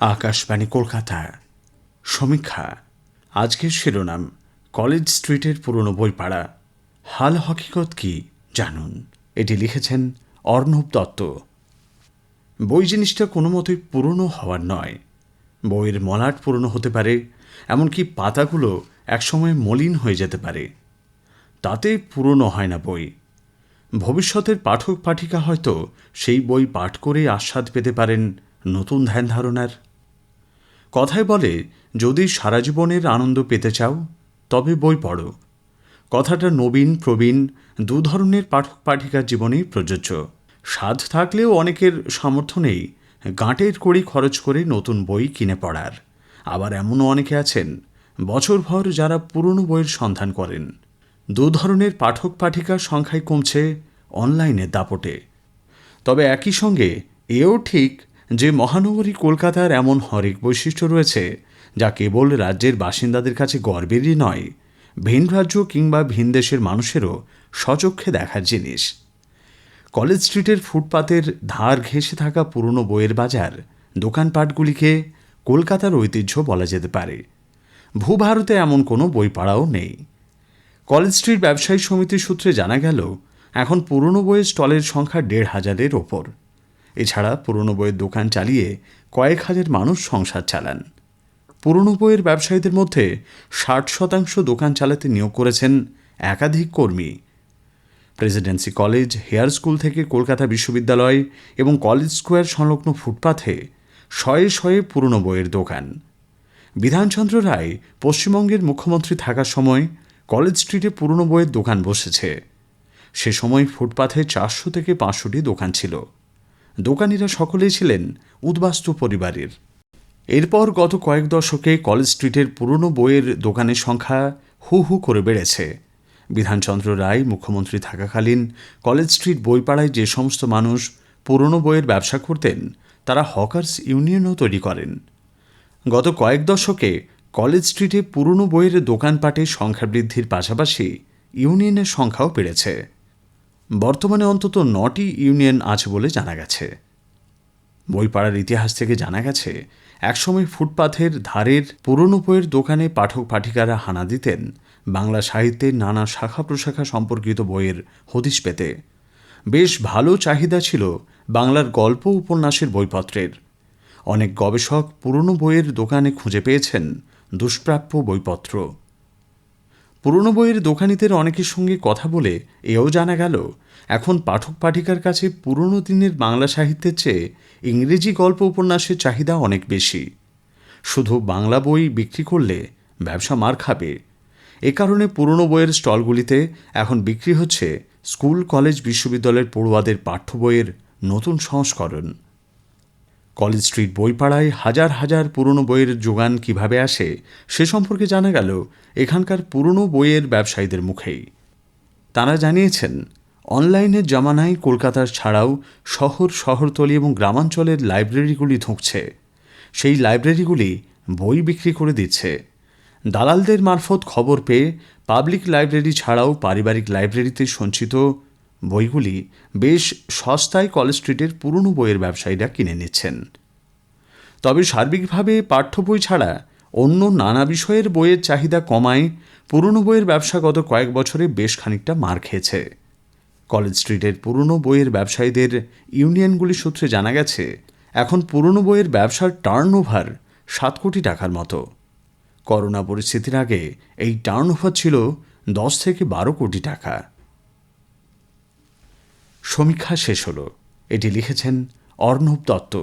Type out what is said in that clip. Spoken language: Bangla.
আকাশবাণী কলকাতা সমীক্ষা। আজকের শিরোনাম, কলেজ স্ট্রিটের পুরনো বইপাড়া। হাল হকিকত কি জানুন। এটি লিখেছেন অর্ণব দত্ত। বই জিনিসটা কোনো মতোই পুরনো হওয়ার নয়। বইয়ের মলাট পুরনো হতে পারে, এমনকি পাতাগুলো একসময় মলিন হয়ে যেতে পারে। তাতে পুরনো হয় না বই। ভবিষ্যতের পাঠক পাঠিকা হয়তো সেই বই পাঠ করে আস্বাদ পেতে পারেন নতুন ধ্যান ধারণার কথায় বলে, যদি সারা জীবনের আনন্দ পেতে চাও, তবে বই পড়ো। কথাটা নবীন, প্রবীণ, দু ধরনের পাঠক পাঠিকার জীবনেই প্রযোজ্য। স্বাদ থাকলেও অনেকের সামর্থ্য নেই গাঁটের কড়ি খরচ করে নতুন বই কিনে পড়ার। আবার এমনও অনেকে আছেন, বছরভর যারা পুরনো বইয়ের সন্ধান করেন। দু ধরনের পাঠক পাঠিকার সংখ্যাই কমছে অনলাইনের দাপটে। তবে একই সঙ্গে এও ঠিক যে মহানগরী কলকাতার এমন হরেক বৈশিষ্ট্য রয়েছে, যা কেবল রাজ্যের বাসিন্দাদের কাছে গর্বেরই নয়, ভিন রাজ্য কিংবা ভিন দেশের মানুষেরও সচক্ষে দেখার জিনিস। কলেজ স্ট্রিটের ফুটপাতের ধার ঘেঁষে থাকা পুরনো বইয়ের বাজার দোকানপাটগুলিকে কলকাতার ঐতিহ্য বলা যেতে পারে। ভূভারতে এমন কোনো বই পাড়াও নেই। কলেজ স্ট্রিট ব্যবসায়ী সমিতির সূত্রে জানা গেল, এখন পুরনো বইয়ের স্টলের সংখ্যা দেড় হাজারের ওপর। এছাড়া পুরনো বইয়ের দোকান চালিয়ে কয়েক হাজার মানুষ সংসার চালান। পুরনো বইয়ের ব্যবসায়ীদের মধ্যে ষাট শতাংশ দোকান চালাতে নিয়োগ করেছেন একাধিক কর্মী। প্রেসিডেন্সি কলেজ হেয়ার স্কুল থেকে কলকাতা বিশ্ববিদ্যালয় এবং কলেজ স্কোয়ার সংলগ্ন ফুটপাথে শয়ে শয়ে পুরনো বইয়ের দোকান। বিধানচন্দ্র রায় পশ্চিমবঙ্গের মুখ্যমন্ত্রী থাকার সময় কলেজ স্ট্রিটে পুরনো বইয়ের দোকান বসেছে। সে সময় ফুটপাথে চারশো থেকে পাঁচশোটি দোকান ছিল। দোকানিরা সকলেই ছিলেন উদ্বাস্তু পরিবারের। এরপর গত কয়েক দশকে কলেজ স্ট্রিটের পুরনো বইয়ের দোকানের সংখ্যা হু হু করে বেড়েছে। বিধানচন্দ্র রায়, মুখ্যমন্ত্রী থাকাকালীন কলেজ স্ট্রিট বইপাড়ায় যে সমস্ত মানুষ পুরনো বইয়ের ব্যবসা করতেন, তারা হকার্স ইউনিয়নও তৈরি করেন। গত কয়েক দশকে কলেজ স্ট্রিটে পুরনো বইয়ের দোকানপাটে সংখ্যা বৃদ্ধির পাশাপাশি ইউনিয়নের সংখ্যাও বেড়েছে। বর্তমানে অন্তত নটি ইউনিয়ন আছে বলে জানা গেছে। বইপাড়ার ইতিহাস থেকে জানা গেছে, একসময় ফুটপাথের ধারের পুরনো বইয়ের দোকানে পাঠক পাঠিকারা হানা দিতেন বাংলা সাহিত্যের নানা শাখা প্রশাখা সম্পর্কিত বইয়ের হদিশ পেতে। বেশ ভালো চাহিদা ছিল বাংলার গল্প উপন্যাসের বইপত্রের। অনেক গবেষক পুরনো বইয়ের দোকানে খুঁজে পেয়েছেন দুষ্প্রাপ্য বইপত্র। পুরনো বইয়ের দোকানিদের অনেকের সঙ্গে কথা বলে এও জানা গেল, এখন পাঠক পাঠিকার কাছে পুরনো দিনের বাংলা সাহিত্যের চেয়ে ইংরেজি গল্প উপন্যাসের চাহিদা অনেক বেশি। শুধু বাংলা বই বিক্রি করলে ব্যবসা মার খাবে। এ কারণে পুরনো বইয়ের স্টলগুলিতে এখন বিক্রি হচ্ছে স্কুল, কলেজ, বিশ্ববিদ্যালয়ের পড়ুয়াদের পাঠ্য বইয়ের নতুন সংস্করণ। কলেজ স্ট্রিট বইপাড়ায় হাজার হাজার পুরনো বইয়ের যোগান কীভাবে আসে, সে সম্পর্কে জানা গেল এখানকার পুরনো বইয়ের ব্যবসায়ীদের মুখেই। তারা জানিয়েছেন, অনলাইনের জামানায় কলকাতার ছাড়াও শহর, শহরতলি এবং গ্রামাঞ্চলের লাইব্রেরিগুলি ধুঁকছে। সেই লাইব্রেরিগুলি বই বিক্রি করে দিচ্ছে। দালালদের মারফত খবর পেয়ে পাবলিক লাইব্রেরি ছাড়াও পারিবারিক লাইব্রেরিতে সঞ্চিত বইগুলি বেশ সস্তায় কলেজ স্ট্রিটের পুরনো বইয়ের ব্যবসায়ীরা কিনে নিচ্ছেন। তবে সার্বিকভাবে পাঠ্য বই ছাড়া অন্য নানা বিষয়ের বইয়ের চাহিদা কমায়, পুরনো বইয়ের ব্যবসা গত কয়েক বছরে বেশ খানিকটা মার খেয়েছে। কলেজ স্ট্রিটের পুরনো বইয়ের ব্যবসায়ীদের ইউনিয়নগুলি সূত্রে জানা গেছে, এখন পুরনো বইয়ের ব্যবসার টার্ন ওভার সাত কোটি টাকার মতো। করোনা পরিস্থিতির আগে এই টার্ন ওভার ছিল দশ থেকে বারো কোটি টাকা। সমীক্ষা শেষ হল। এটি লিখেছেন অর্ণব দত্ত।